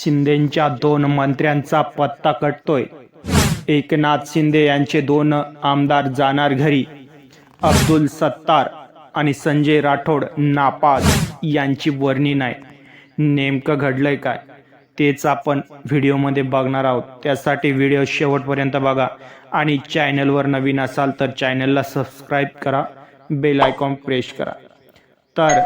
शिंदेंच्या दोन मंत्र्यांचा पत्ता कटतोय. एकनाथ शिंदे यांचे दोन आमदार जाणार घरी. अब्दुल सत्तार आणि संजय राठोड नापास यांची वर्णी नाही. नेमकं घडलंय काय? तेच आपण व्हिडिओमध्ये बघणार आहोत. त्यासाठी व्हिडिओ शेवटपर्यंत बघा आणि चॅनलवर नवीन असाल तर चॅनलला सबस्क्राईब करा बेल आयकॉन प्रेस करा. तर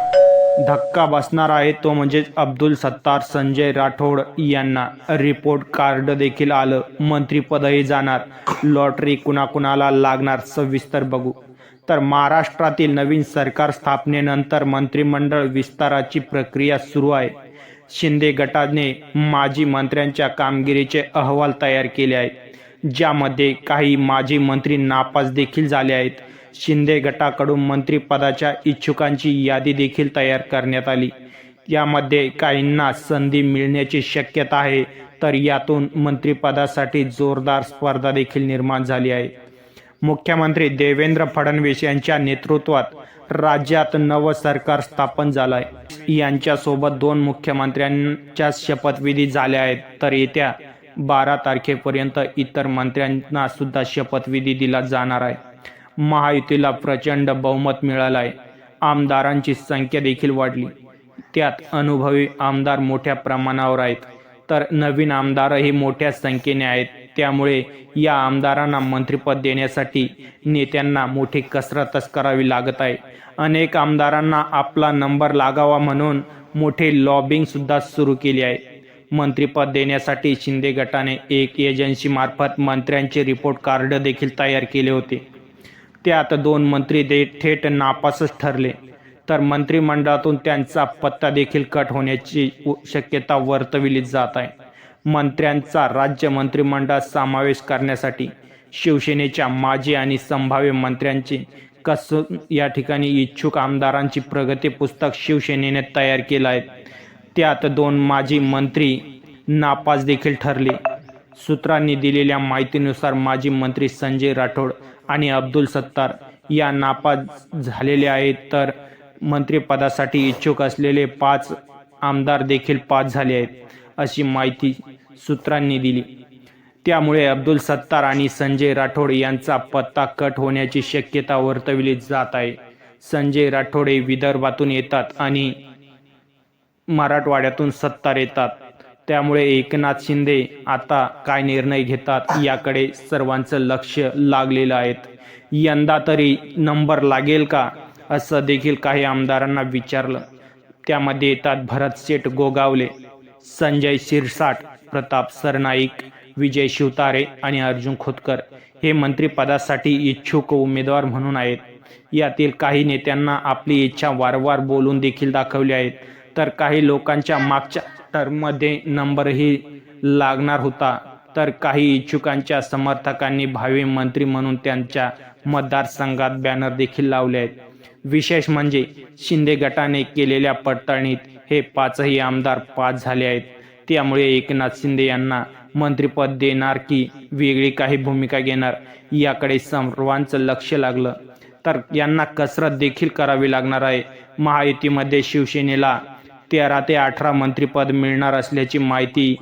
धक्का बसणार आहे तो म्हणजे अब्दुल सत्तार संजय राठोड यांना. रिपोर्ट कार्ड देखील आलं. मंत्रीपदही जाणार. लॉटरी कुणाकुणाला लागणार? सविस्तर बघू. तर महाराष्ट्रातील नवीन सरकार स्थापनेनंतर मंत्रिमंडळ विस्ताराची प्रक्रिया सुरू आहे. शिंदे गटाने माजी मंत्र्यांच्या कामगिरीचे अहवाल तयार केले आहेत. ज्यामध्ये काही माजी मंत्री नापास देखील झाले आहेत. शिंदे गटाकडून मंत्रिपदाच्या इच्छुकांची यादी देखील तयार करण्यात आली. यामध्ये काहींना संधी मिळण्याची शक्यता आहे तर यातून मंत्रिपदासाठी जोरदार स्पर्धा देखील निर्माण झाली आहे. मुख्यमंत्री देवेंद्र फडणवीस यांच्या नेतृत्वात राज्यात नवं सरकार स्थापन झालं आहे यांच्यासोबत दोन मुख्यमंत्र्यांच्या शपथविधी झाल्या आहेत तर येत्या बारा तारखेपर्यंत इतर मंत्र्यांना सुद्धा शपथविधी दिला जाणार आहे. महायुतीला प्रचंड बहुमत मिळालं आहे आमदारांची संख्या देखील वाढली. त्यात अनुभवी आमदार मोठ्या प्रमाणावर आहेत. तर नवीन आमदारही मोठ्या संख्येने आहेत. त्यामुळे या आमदारांना मंत्रिपद देण्यासाठी नेत्यांना मोठी कसरतच करावी लागत आहे. अनेक आमदारांना आपला नंबर लागावा म्हणून मोठे लॉबिंग सुद्धा सुरू केली आहे. मंत्रिपद देण्यासाठी शिंदे गटाने एक एजन्सीमार्फत मंत्र्यांचे रिपोर्ट कार्ड देखील तयार केले होते. त्यात दोन मंत्री दे थेट नापासच ठरले. तर मंत्रिमंडळातून त्यांचा पत्ता देखील कट होण्याची शक्यता वर्तविली जात आहे. मंत्र्यांचा राज्य मंत्रिमंडळात समावेश करण्यासाठी शिवसेनेच्या माजी आणि संभाव्य मंत्र्यांचे कसून या ठिकाणी इच्छुक आमदारांची प्रगती पुस्तक शिवसेनेने तयार केलं आहे. त्यात दोन माजी मंत्री नापास देखील ठरले. सूत्रांनी दिलेल्या माहितीनुसार माजी मंत्री संजय राठोड आणि अब्दुल सत्तार या नापास झालेले आहेत. तर मंत्रिपदासाठी इच्छुक असलेले पाच आमदार देखील पास झाले आहेत अशी माहिती सूत्रांनी दिली. त्यामुळे अब्दुल सत्तार आणि संजय राठोड यांचा पत्ता कट होण्याची शक्यता वर्तविली जात आहे. संजय राठोड हे विदर्भातून येतात आणि मराठवाड्यातून सत्तार येतात. त्यामुळे एकनाथ शिंदे आता काय निर्णय घेतात याकडे सर्वांचं लक्ष लागलेलं आहे यंदा तरी नंबर लागेल का? असं देखील काही आमदारांना विचारलं. त्यामध्ये येतात भरत शेठ गोगावले संजय शिरसाट प्रताप सरनाईक विजय शिवतारे आणि अर्जुन खोतकर हे मंत्रिपदासाठी इच्छुक उमेदवार म्हणून आहेत. यातील काही नेत्यांना आपली इच्छा वारंवार बोलून देखील दाखवली आहेत. तर काही लोकांच्या मागच्या टर्ममध्ये नंबरही लागणार होता. तर काही इच्छुकांच्या समर्थकांनी भावी मंत्री म्हणून त्यांच्या मतदारसंघात बॅनर देखील लावले आहेत. विशेष म्हणजे शिंदे गटाने केलेल्या पडताळणीत हे पाचही आमदार पास झाले आहेत. त्यामुळे एकनाथ शिंदे यांना मंत्रिपद देणार की वेगळी काही भूमिका घेणार याकडे सर्वांचं लक्ष लागलं. तर यांना कसरत देखील करावी लागणार आहे. महायुतीमध्ये शिवसेनेला तेरा ते अठरा मंत्रिपद मिळणार असल्याची माहिती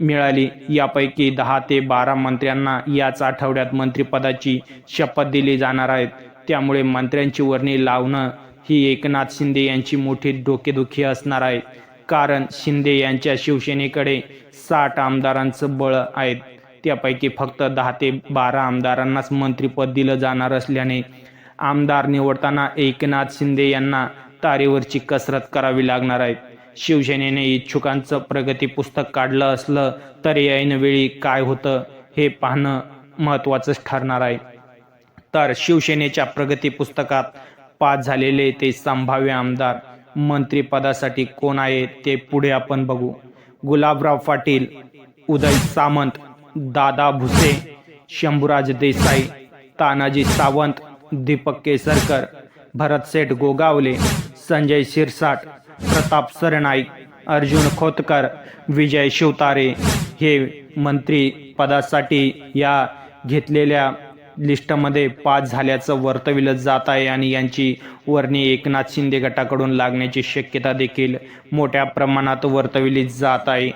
मिळाली. यापैकी दहा ते बारा मंत्र्यांना याच आठवड्यात मंत्रिपदाची शपथ दिली जाणार आहेत त्यामुळे मंत्र्यांची वर्णी लावणं ही एकनाथ शिंदे यांची मोठी डोकेदुखी असणार आहे. कारण शिंदे यांच्या शिवसेनेकडे साठ आमदारांचं बळ आहेत. त्यापैकी फक्त दहा ते बारा आमदारांनाच मंत्रिपद दिलं जाणार असल्याने आमदार निवडताना एकनाथ शिंदे यांना तारेवरची कसरत करावी लागणार आहे. शिवसेनेने इच्छुकांचं प्रगती पुस्तक काढलं असलं तर ऐनवेळी काय होतं हे पाहणं महत्त्वाचंच ठरणार आहे. तर शिवसेनेच्या प्रगती पुस्तकात पास झालेले ते संभाव्य आमदार मंत्रिपदासाठी कोण आहे ते पुढे आपण बघू. गुलाबराव पाटील उदय सामंत दादा भुसे शंभूराज देसाई तानाजी सावंत दीपक केसरकर भरतसेठ गोगावले संजय शिरसाट प्रताप सरनाईक अर्जुन खोतकर विजय शिवतारे हे मंत्री पदासाठी या घेतलेल्या लिस्टमध्ये पास झाल्याचं वर्तविलं जात आहे आणि यांची वर्णी एकनाथ शिंदे गटाकडून लागण्याची शक्यता देखील मोठ्या प्रमाणात वर्तविली जात आहे.